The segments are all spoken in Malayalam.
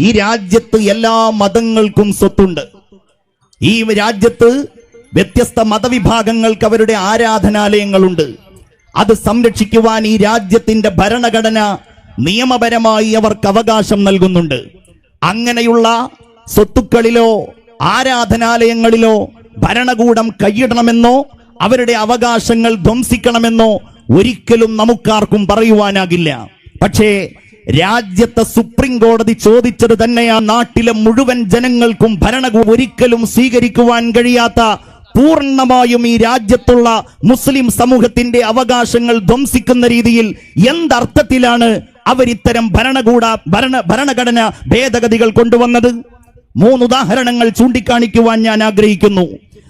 ഈ രാജ്യത്ത് എല്ലാ മതങ്ങൾക്കും സ്വത്തുണ്ട്. ഈ രാജ്യത്ത് വ്യത്യസ്ത മതവിഭാഗങ്ങൾക്ക് അവരുടെ ആരാധനാലയങ്ങളുണ്ട്. അത് സംരക്ഷിക്കുവാൻ ഈ രാജ്യത്തിന്റെ ഭരണഘടന നിയമപരമായി അവർക്ക് അവകാശം നൽകുന്നുണ്ട്. അങ്ങനെയുള്ള സ്വത്തുക്കളിലോ ആരാധനാലയങ്ങളിലോ ഭരണകൂടം കൈയിടണമെന്നോ അവരുടെ അവകാശങ്ങൾ ധ്വംസിക്കണമെന്നോ ഒരിക്കലും നമുക്കാർക്കും പറയുവാനാകില്ല. പക്ഷേ രാജ്യത്തെ സുപ്രീം കോടതി ചോദിച്ചത് തന്നെയാ നാട്ടിലെ മുഴുവൻ ജനങ്ങൾക്കും ഭരണകൂടം ഒരിക്കലും സ്വീകരിക്കുവാൻ കഴിയാത്ത പൂർണമായും ഈ രാജ്യത്തുള്ള മുസ്ലിം സമൂഹത്തിന്റെ അവകാശങ്ങൾ ധ്വംസിക്കുന്ന രീതിയിൽ എന്തർത്ഥത്തിലാണ് അവരിത്തരം ഭരണകൂട ഭരണ ഭരണഘടന ഭേദഗതികൾ കൊണ്ടുവന്നത്? മൂന്ന് ഉദാഹരണങ്ങൾ ചൂണ്ടിക്കാണിക്കുവാൻ ഞാൻ ആഗ്രഹിക്കുന്നു.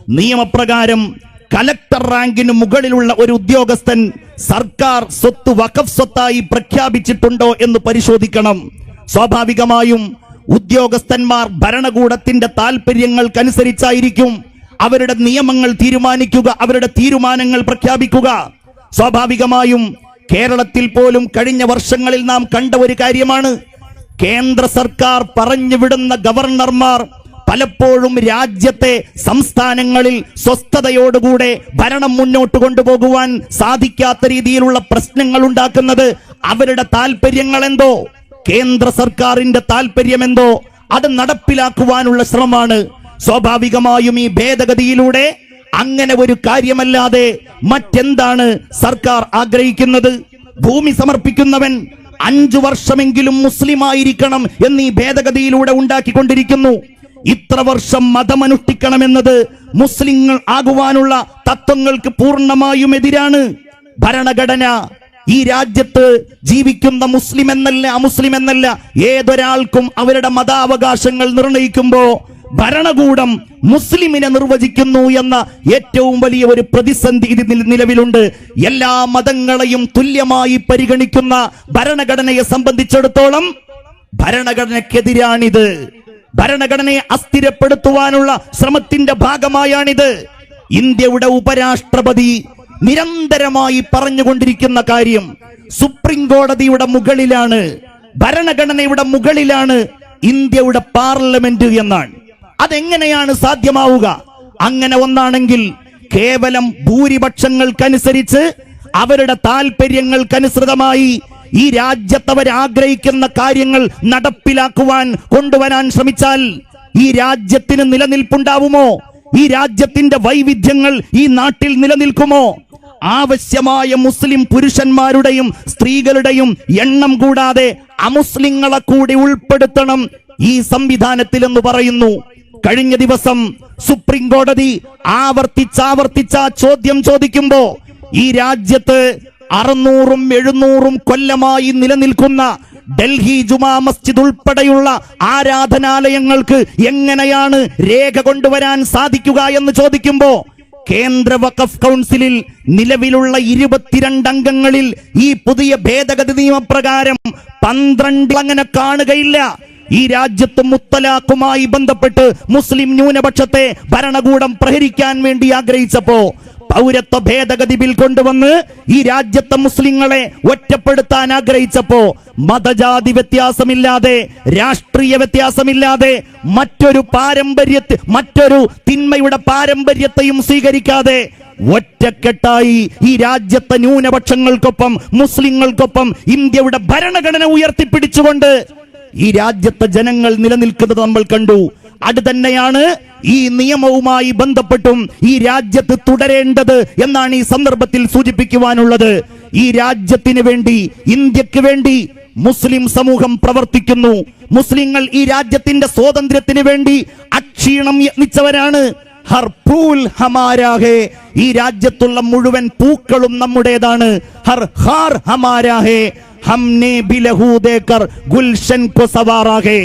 നിയമപ്രകാരം കലക്ടർ റാങ്കിന് മുകളിലുള്ള ഒരു ഉദ്യോഗസ്ഥൻ സർക്കാർ സ്വത്ത് വഖഫ് സ്വത്തായി പ്രഖ്യാപിച്ചിട്ടുണ്ടോ എന്ന് പരിശോധിക്കണം. സ്വാഭാവികമായും ഉദ്യോഗസ്ഥന്മാർ ഭരണകൂടത്തിന്റെ താല്പര്യങ്ങൾക്കനുസരിച്ചായിരിക്കും അവരുടെ നിയമങ്ങൾ തീരുമാനിക്കുക അവരുടെ തീരുമാനങ്ങൾ പ്രഖ്യാപിക്കുക. സ്വാഭാവികമായും കേരളത്തിൽ പോലും കഴിഞ്ഞ വർഷങ്ങളിൽ നാം കണ്ട ഒരു കാര്യമാണ്. കേന്ദ്ര സർക്കാർ പറഞ്ഞുവിടുന്ന ഗവർണർമാർ പലപ്പോഴും രാജ്യത്തെ സംസ്ഥാനങ്ങളിൽ സ്വസ്ഥതയോടുകൂടെ ഭരണം മുന്നോട്ട് കൊണ്ടുപോകുവാൻ സാധിക്കാത്ത രീതിയിലുള്ള പ്രശ്നങ്ങൾ ഉണ്ടാക്കുന്നത് അവരുടെ താല്പര്യങ്ങൾ എന്തോ കേന്ദ്ര സർക്കാരിന്റെ താല്പര്യമെന്തോ അത് നടപ്പിലാക്കുവാനുള്ള ശ്രമമാണ്. സ്വാഭാവികമായും ഈ ഭേദഗതിയിലൂടെ അങ്ങനെ ഒരു കാര്യമല്ലാതെ മറ്റെന്താണ് സർക്കാർ ആഗ്രഹിക്കുന്നത്? ഭൂമി സമർപ്പിക്കുന്നവൻ അഞ്ചു വർഷമെങ്കിലും മുസ്ലിം ആയിരിക്കണം എന്നീ ഭേദഗതിയിലൂടെ ഉണ്ടാക്കിക്കൊണ്ടിരിക്കുന്നു. ഇത്ര വർഷം മതമനുഷ്ഠിക്കണമെന്നത് മുസ്ലിങ്ങൾ ആകുവാനുള്ള തത്വങ്ങൾക്ക് പൂർണമായും എതിരാണ്. ഭരണഘടന ഈ രാജ്യത്ത് ജീവിക്കുന്ന മുസ്ലിം എന്നല്ല അമുസ്ലിം എന്നല്ല ഏതൊരാൾക്കും അവരുടെ മതാവകാശങ്ങൾ നിർണയിക്കുമ്പോ ഭരണകൂടം മുസ്ലിമിനെ നിർവചിക്കുന്നു എന്ന ഏറ്റവും വലിയ ഒരു പ്രതിസന്ധി ഇതിൽ നിലവിലുണ്ട്. എല്ലാ മതങ്ങളെയും തുല്യമായി പരിഗണിക്കുന്ന ഭരണഘടനയെ സംബന്ധിച്ചിടത്തോളം ഭരണഘടനക്കെതിരാണിത്. ഭരണഘടനയെ അസ്ഥിരപ്പെടുത്തുവാനുള്ള ശ്രമത്തിന്റെ ഭാഗമായാണിത്. ഇന്ത്യയുടെ ഉപരാഷ്ട്രപതി നിരന്തരമായി പറഞ്ഞുകൊണ്ടിരിക്കുന്ന കാര്യം സുപ്രീം കോടതിയുടെ മുകളിലാണ് ഭരണഘടനയുടെ മുകളിലാണ് ഇന്ത്യയുടെ പാർലമെന്റ് എന്നാണ്. അതെങ്ങനെയാണ് സാധ്യമാവുക? അങ്ങനെ ഒന്നാണെങ്കിൽ കേവലം ഭൂരിപക്ഷങ്ങൾക്കനുസരിച്ച് അവരുടെ താല്പര്യങ്ങൾക്കനുസൃതമായി ഈ രാജ്യത്തവർ ആഗ്രഹിക്കുന്ന കാര്യങ്ങൾ നടപ്പിലാക്കുവാൻ കൊണ്ടുവരാൻ ശ്രമിച്ചാൽ ഈ രാജ്യത്തിന് നിലനിൽപ്പുണ്ടാവുമോ? ഈ രാജ്യത്തിന്റെ വൈവിധ്യങ്ങൾ ഈ നാട്ടിൽ നിലനിൽക്കുമോ? ആവശ്യമായ മുസ്ലിം പുരുഷന്മാരുടെയും സ്ത്രീകളുടെയും എണ്ണം കൂടാതെ അമുസ്ലിങ്ങളെ കൂടി ഉൾപ്പെടുത്തണം ഈ സംവിധാനത്തിൽ എന്ന് പറയുന്നു. കഴിഞ്ഞ ദിവസം സുപ്രീം കോടതി ആവർത്തിച്ചാവർത്തിച്ച ചോദ്യം ചോദിക്കുമ്പോ ഈ രാജ്യത്ത് അറുന്നൂറും എഴുന്നൂറും കൊല്ലമായി നിലനിൽക്കുന്ന ഡൽഹി ജുമാ മസ്ജിദ് ഉൾപ്പെടെയുള്ള ആരാധനാലയങ്ങൾക്ക് എങ്ങനെയാണ് രേഖ കൊണ്ടുവരാൻ സാധിക്കുക എന്ന് ചോദിക്കുമ്പോ കേന്ദ്ര വഖഫ് കൗൺസിലിൽ നിലവിലുള്ള ഇരുപത്തിരണ്ട് അംഗങ്ങളിൽ ഈ പുതിയ ഭേദഗതി നിയമപ്രകാരം പന്ത്രണ്ട് അങ്ങനെ കാണുകയില്ല. ഈ രാജ്യത്ത് മുത്തലാഖുമായി ബന്ധപ്പെട്ട് മുസ്ലിം ന്യൂനപക്ഷത്തെ ഭരണകൂടം പ്രഹരിക്കാൻ വേണ്ടി ആഗ്രഹിച്ചപ്പോ പൗരത്വ ഭേദഗതി ബിൽ കൊണ്ടുവന്ന് ഈ രാജ്യത്തെ മുസ്ലിങ്ങളെ ഒറ്റപ്പെടുത്താൻ ആഗ്രഹിച്ചപ്പോ മതജാതി വ്യത്യാസമില്ലാതെ രാഷ്ട്രീയ വ്യത്യാസമില്ലാതെ മറ്റൊരു പാരമ്പര്യത്തെ മറ്റൊരു തിന്മയുടെ പാരമ്പര്യത്തെയും സ്വീകരിക്കാതെ ഒറ്റക്കെട്ടായി ഈ രാജ്യത്തെ ന്യൂനപക്ഷങ്ങൾക്കൊപ്പം മുസ്ലിങ്ങൾക്കൊപ്പം ഇന്ത്യയുടെ ഭരണഘടന ഉയർത്തിപ്പിടിച്ചുകൊണ്ട് ഈ രാജ്യത്തെ ജനങ്ങൾ നിലനിൽക്കുന്നത് നമ്മൾ കണ്ടു. അത് തന്നെയാണ് ഈ നിയമവുമായി ബന്ധപ്പെട്ടും ഈ രാജ്യത്ത് തുടരേണ്ടത് എന്നാണ് ഈ സന്ദർഭത്തിൽ സൂചിപ്പിക്കുവാനുള്ളത്. ഈ രാജ്യത്തിന് വേണ്ടി ഇന്ത്യയ്ക്ക് വേണ്ടി മുസ്ലിം സമൂഹം പ്രവർത്തിക്കുന്നു. മുസ്ലിങ്ങൾ ഈ രാജ്യത്തിന്റെ സ്വാതന്ത്ര്യത്തിന് വേണ്ടി അക്ഷീണം യത്നിച്ചവരാണ്. ഹർ ഫൂൽ ഹമാരാഹേ. ഈ രാജ്യത്തുള്ള മുഴുവൻ പൂക്കളും നമ്മുടേതാണ്. ഹർ ഹാർ ഹമാരാഹേ. ഹംനെ ബിലഹൂദേക്കർ ഗുൽഷൻ കൊസവാറാകെ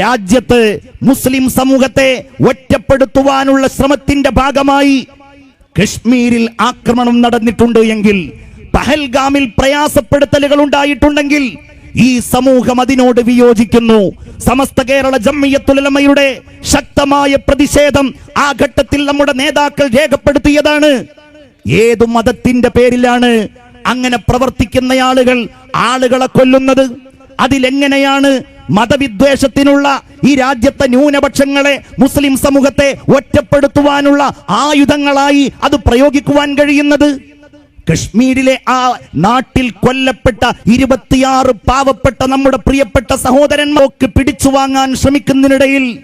രാജ്യത്ത് മുസ്ലിം സമൂഹത്തെ ഒറ്റപ്പെടുത്തുവാനുള്ള ശ്രമത്തിന്റെ ഭാഗമായി കശ്മീരിൽ ആക്രമണം നടന്നിട്ടുണ്ട് എങ്കിൽ പഹൽഗാമിൽ പ്രയാസപ്പെടുത്തലുകൾ ഉണ്ടായിട്ടുണ്ടെങ്കിൽ ഈ സമൂഹം അതിനോട് വിയോജിക്കുന്നു. സമസ്ത കേരള ജമ്മിയത്തുലമയുടെ ശക്തമായ പ്രതിഷേധം ആ ഘട്ടത്തിൽ നമ്മുടെ നേതാക്കൾ രേഖപ്പെടുത്തിയതാണ്. ഏതു മതത്തിന്റെ പേരിലാണ് അങ്ങനെ പ്രവർത്തിക്കുന്ന ആളുകൾ ആളുകളെ കൊല്ലുന്നത്. അതിലെങ്ങനെയാണ് മതവിദ്വേഷത്തിനുള്ള ഈ രാജ്യത്തെ ന്യൂനപക്ഷങ്ങളെ മുസ്ലിം സമൂഹത്തെ ഒറ്റപ്പെടുത്തുവാനുള്ള ആയുധങ്ങളായി അത് പ്രയോഗിക്കുവാൻ കഴിയുന്നത്? കശ്മീരിലെ ആ നാട്ടിൽ കൊല്ലപ്പെട്ട ഇരുപത്തിയാറ് പാവപ്പെട്ട നമ്മുടെ പ്രിയപ്പെട്ട സഹോദരന്മാർക്ക് പിടിച്ചു വാങ്ങാൻ ശ്രമിക്കുന്നതിനിടയിൽ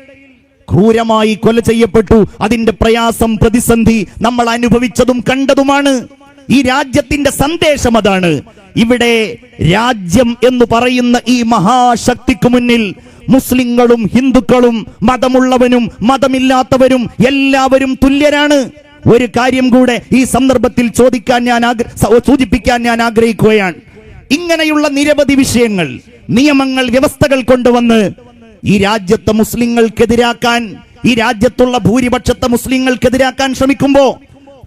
ക്രൂരമായി കൊല ചെയ്യപ്പെട്ടു. അതിന്റെ പ്രയാസം പ്രതിസന്ധി നമ്മൾ അനുഭവിച്ചതും കണ്ടതുമാണ്. ഈ രാജ്യത്തിന്റെ സന്ദേശം അതാണ്. ഇവിടെ രാജ്യം എന്ന് പറയുന്ന ഈ മഹാശക്തിക്ക് മുന്നിൽ മുസ്ലിങ്ങളും ഹിന്ദുക്കളും മതമുള്ളവനും മതമില്ലാത്തവരും എല്ലാവരും തുല്യരാണ്. ഒരു കാര്യം കൂടെ ഈ സന്ദർഭത്തിൽ ചോദിക്കാൻ ഞാൻ സൂചിപ്പിക്കാൻ ഞാൻ ആഗ്രഹിക്കുകയാണ്. ഇങ്ങനെയുള്ള നിരവധി വിഷയങ്ങൾ നിയമങ്ങൾ വ്യവസ്ഥകൾ കൊണ്ടുവന്ന് ഈ രാജ്യത്തെ മുസ്ലിങ്ങൾക്കെതിരാക്കാൻ ഈ രാജ്യത്തുള്ള ഭൂരിപക്ഷത്തെ മുസ്ലിങ്ങൾക്കെതിരാക്കാൻ ശ്രമിക്കുമ്പോ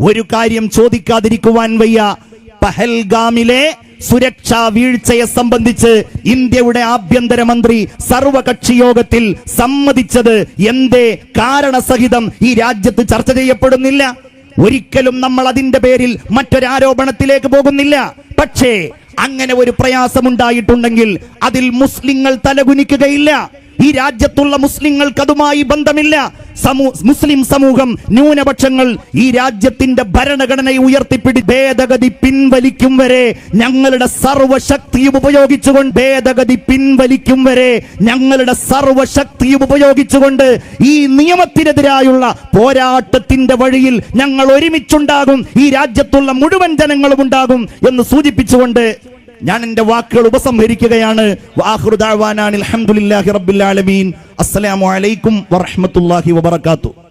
ഒരു കാര്യം ചോദിക്കാതിരിക്കുവാൻ വയ്യ. പഹൽഗാമിലെ സുരക്ഷാ വീഴ്ചയെ സംബന്ധിച്ച് ഇന്ത്യയുടെ ആഭ്യന്തരമന്ത്രി സർവകക്ഷി യോഗത്തിൽ സമ്മതിച്ചത് എന്തേ കാരണസഹിതം ഈ രാജ്യത്ത് ചർച്ച ചെയ്യപ്പെടുന്നില്ല. ഒരിക്കലും നമ്മൾ അതിന്റെ പേരിൽ മറ്റൊരാരോപണത്തിലേക്ക് പോകുന്നില്ല. പക്ഷേ അങ്ങനെ ഒരു പ്രയാസമുണ്ടായിട്ടുണ്ടെങ്കിൽ അതിൽ മുസ്ലിങ്ങൾ തലകുനിക്കുകയില്ല. ഈ രാജ്യത്തുള്ള മുസ്ലിങ്ങൾക്ക് അതുമായി ബന്ധമില്ല. മുസ്ലിം സമൂഹം ന്യൂനപക്ഷങ്ങൾ ഈ രാജ്യത്തിന്റെ ഭരണഘടനയെ ഉയർത്തിപ്പിടി ഭേദഗതി പിൻവലിക്കും വരെ ഞങ്ങളുടെ സർവശക്തിയും ഉപയോഗിച്ചുകൊണ്ട് ഭേദഗതി പിൻവലിക്കും വരെ ഞങ്ങളുടെ സർവശക്തിയും ഉപയോഗിച്ചുകൊണ്ട് ഈ നിയമത്തിനെതിരായുള്ള പോരാട്ടത്തിന്റെ വഴിയിൽ ഞങ്ങൾ ഒരുമിച്ചുണ്ടാകും ഈ രാജ്യത്തുള്ള മുഴുവൻ ജനങ്ങളും ഉണ്ടാകും എന്ന് സൂചിപ്പിച്ചുകൊണ്ട് ഞാൻ എന്റെ വാക്കുകൾ ഉപസംഹരിക്കുകയാണ്. അസ്സലാമു അലൈക്കും വറഹ്മത്തുള്ളാഹി വബറകാതുഹു.